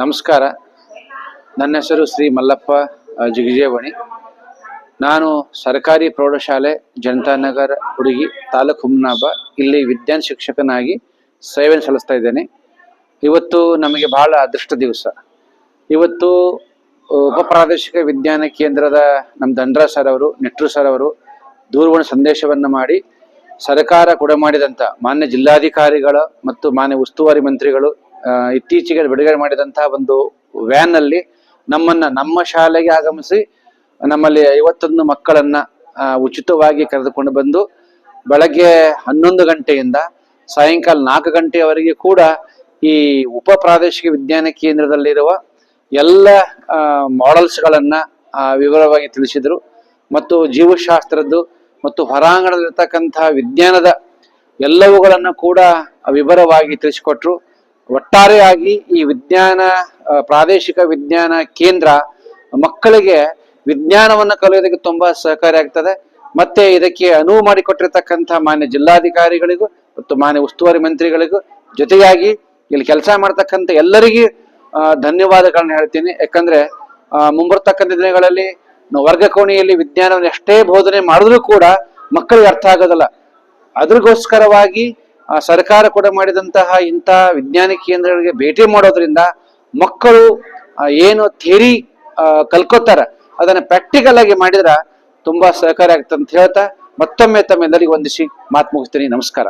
ನಮಸ್ಕಾರ. ನನ್ನ ಹೆಸರು ಶ್ರೀ ಮಲ್ಲಪ್ಪ ಜಿಗಿಜೇವಣಿ. ನಾನು ಸರ್ಕಾರಿ ಪ್ರೌಢಶಾಲೆ ಜನತಾ ನಗರ ಹುಡುಗಿ, ತಾಲೂಕು ಹುಮ್ನಾಬ. ಇಲ್ಲಿ ವಿಜ್ಞಾನ ಶಿಕ್ಷಕನಾಗಿ ಸೇವೆ ಸಲ್ಲಿಸ್ತಾ ಇದ್ದೇನೆ. ಇವತ್ತು ನಮಗೆ ಬಹಳ ಅದೃಷ್ಟ ದಿವಸ. ಇವತ್ತು ಉಪ ಪ್ರಾದೇಶಿಕ ವಿಜ್ಞಾನ ಕೇಂದ್ರದ ನಮ್ಮ ದಂಡ್ರ ಸರ್ ಅವರು, ನೆಟ್ರು ಸರ್ ಅವರು ದೂರವಾಣಿ ಸಂದೇಶವನ್ನು ಮಾಡಿ, ಸರ್ಕಾರ ಕೊಡಮಾಡಿದಂಥ ಮಾನ್ಯ ಜಿಲ್ಲಾಧಿಕಾರಿಗಳ ಮತ್ತು ಮಾನ್ಯ ಉಸ್ತುವಾರಿ ಮಂತ್ರಿಗಳು ಇತ್ತೀಚೆಗೆ ಬಿಡುಗಡೆ ಮಾಡಿದಂತಹ ಒಂದು ವ್ಯಾನ್ ಅಲ್ಲಿ ನಮ್ಮನ್ನ, ನಮ್ಮ ಶಾಲೆಗೆ ಆಗಮಿಸಿ ನಮ್ಮಲ್ಲಿ ಐವತ್ತೊಂದು ಮಕ್ಕಳನ್ನ ಉಚಿತವಾಗಿ ಕರೆದುಕೊಂಡು ಬಂದು ಬೆಳಗ್ಗೆ ಹನ್ನೊಂದು ಗಂಟೆಯಿಂದ ಸಾಯಂಕಾಲ ನಾಲ್ಕು ಗಂಟೆಯವರೆಗೆ ಕೂಡ ಈ ಉಪ ಪ್ರಾದೇಶಿಕ ವಿಜ್ಞಾನ ಕೇಂದ್ರದಲ್ಲಿರುವ ಎಲ್ಲ ಮಾಡೆಲ್ಸ್ಗಳನ್ನು ವಿವರವಾಗಿ ತಿಳಿಸಿದರು. ಮತ್ತು ಜೀವಶಾಸ್ತ್ರದ್ದು ಮತ್ತು ಹೊರಾಂಗಣದಲ್ಲಿರ್ತಕ್ಕಂತಹ ವಿಜ್ಞಾನದ ಎಲ್ಲವುಗಳನ್ನು ಕೂಡ ವಿವರವಾಗಿ ತಿಳಿಸಿಕೊಟ್ರು. ಒಟ್ಟಾರೆಯಾಗಿ ಈ ವಿಜ್ಞಾನ ಪ್ರಾದೇಶಿಕ ವಿಜ್ಞಾನ ಕೇಂದ್ರ ಮಕ್ಕಳಿಗೆ ವಿಜ್ಞಾನವನ್ನು ಕಲಿಯೋದಕ್ಕೆ ತುಂಬಾ ಸಹಕಾರಿಯಾಗ್ತದೆ ಮತ್ತೆ ಇದಕ್ಕೆ ಅನುವು ಮಾಡಿಕೊಟ್ಟಿರ್ತಕ್ಕಂಥ ಮಾನ್ಯ ಜಿಲ್ಲಾಧಿಕಾರಿಗಳಿಗೂ ಮತ್ತು ಮಾನ್ಯ ಉಸ್ತುವಾರಿ ಮಂತ್ರಿಗಳಿಗೂ ಜೊತೆಯಾಗಿ ಇಲ್ಲಿ ಕೆಲಸ ಮಾಡ್ತಕ್ಕಂಥ ಎಲ್ಲರಿಗೂ ಧನ್ಯವಾದಗಳನ್ನ ಹೇಳ್ತೀನಿ. ಯಾಕಂದ್ರೆ ಮುಂಬರ್ತಕ್ಕಂಥ ದಿನಗಳಲ್ಲಿ ವರ್ಗ ಕೋಣೆಯಲ್ಲಿ ವಿಜ್ಞಾನವನ್ನು ಎಷ್ಟೇ ಬೋಧನೆ ಮಾಡಿದ್ರೂ ಕೂಡ ಮಕ್ಕಳಿಗೆ ಅರ್ಥ ಆಗೋದಲ್ಲ. ಅದ್ರಗೋಸ್ಕರವಾಗಿ ಸರ್ಕಾರ ಕೂಡ ಮಾಡಿದಂತಹ ಇಂಥ ವಿಜ್ಞಾನ ಕೇಂದ್ರಗಳಿಗೆ ಭೇಟಿ ಮಾಡೋದ್ರಿಂದ ಮಕ್ಕಳು ಏನು ಥಿಯರಿ ಕಲ್ಕೋತಾರ, ಅದನ್ನ ಪ್ರಾಕ್ಟಿಕಲ್ ಆಗಿ ಮಾಡಿದ್ರ ತುಂಬಾ ಸಹಕಾರಿ ಅಂತ ಹೇಳ್ತಾ ಮತ್ತೊಮ್ಮೆ ತಮ್ಮೆಲ್ಲರಿಗೂ ವಂದಿಸಿ ಮಾತು ಮುಗಿಸ್ತೀನಿ. ನಮಸ್ಕಾರ.